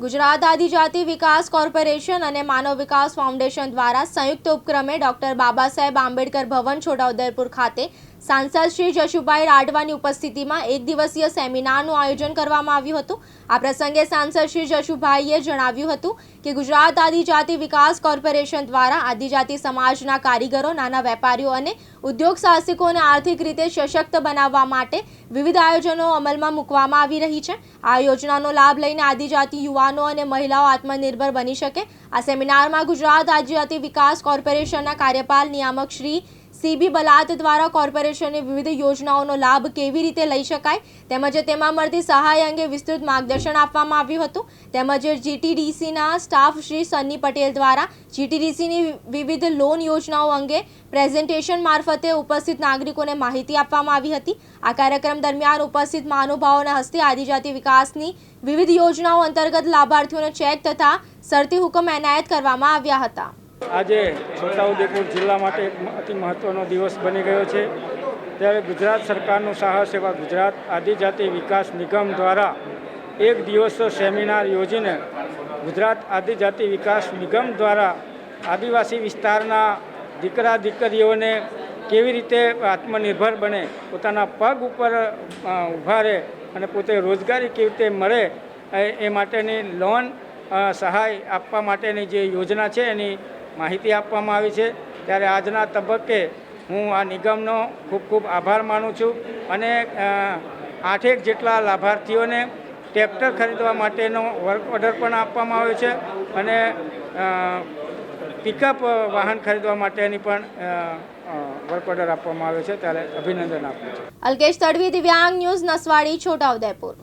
ગુજરાત આદિજાતિ વિકાસ કોર્પોરેશન અને માનવ વિકાસ ફાઉન્ડેશન દ્વારા સંયુક્ત ઉપક્રમે ડોક્ટર બાબા સાહેબ આંબેડકર ભવન છોટાઉદેપુર ખાતે સાંસદ શ્રી જશુભાઈ રાઠવાની ઉપસ્થિતિમાં એક દિવસીય સેમિનારનું આયોજન કરવામાં આવ્યું હતું. આ પ્રસંગે સાંસદ શ્રી જશુભાઈએ જણાવ્યું હતું કે ગુજરાત આદિજાતિ વિકાસ કોર્પોરેશન દ્વારા આદિજાતિ સમાજના કારીગરો, નાના વેપારીઓ અને ઉદ્યોગ સાહસિકોને આર્થિક રીતે સશક્ત બનાવવા માટે વિવિધ આયોજનો અમલમાં મૂકવામાં આવી રહી છે. આ યોજનાનો લાભ લઈને આદિજાતિ યુવાનો અને મહિલાઓ આત્મનિર્ભર બની શકે. આ સેમિનારમાં ગુજરાત આદિજાતિ વિકાસ કોર્પોરેશનના કાર્યપાલ નિયામક શ્રી સીબી બલાત દ્વારા કોર્પોરેશનની વિવિધ યોજનાઓનો લાભ કેવી રીતે લઈ શકાય તેમજ તેમાં મળતી સહાય અંગે વિસ્તૃત માર્ગદર્શન આપવામાં આવ્યું હતું. તેમજ જીટીડીસીના સ્ટાફ શ્રી સન્ની પટેલ દ્વારા જીટીડીસીની વિવિધ લોન યોજનાઓ અંગે પ્રેઝન્ટેશન મારફતે ઉપસ્થિત નાગરિકોને માહિતી આપવામાં આવી હતી. આ કાર્યક્રમ દરમિયાન ઉપસ્થિત મહાનુભાવોના હસ્તે આદિજાતિ વિકાસની વિવિધ યોજનાઓ અંતર્ગત લાભાર્થીઓને ચેક તથા શરતી હુકમ એનાયત કરવામાં આવ્યા હતા. આજે છોટાઉદેપુર જિલ્લા માટે અતિ મહત્ત્વનો દિવસ બની ગયો છે. ત્યારે ગુજરાત સરકારનું સાહસ એવા ગુજરાત આદિજાતિ વિકાસ નિગમ દ્વારા એક દિવસનો સેમિનાર યોજીને ગુજરાત આદિજાતિ વિકાસ નિગમ દ્વારા આદિવાસી વિસ્તારના દીકરા દીકરીઓને કેવી રીતે આત્મનિર્ભર બને, પોતાના પગ ઉપર ઊભા રહે અને પોતે રોજગારી કેવી રીતે મળે, એ માટેની લોન સહાય આપવા માટેની જે યોજના છે એની માહિતી આપવામાં આવી છે. ત્યારે આજના તબક્કે હું આ નિગમનો ખૂબ ખૂબ આભાર માનું છું અને આઠેક જેટલા લાભાર્થીઓને ટ્રેક્ટર ખરીદવા માટેનો વર્ક ઓર્ડર પણ આપવામાં આવ્યો છે અને પિકઅપ વાહન ખરીદવા માટેની પણ વર્ક ઓર્ડર આપવામાં આવ્યો છે. ત્યારે અભિનંદન આપું છું. અલ્કેશ તડવી દિવ્યાંગ ન્યૂઝ નસવાડી છોટાઉદેપુર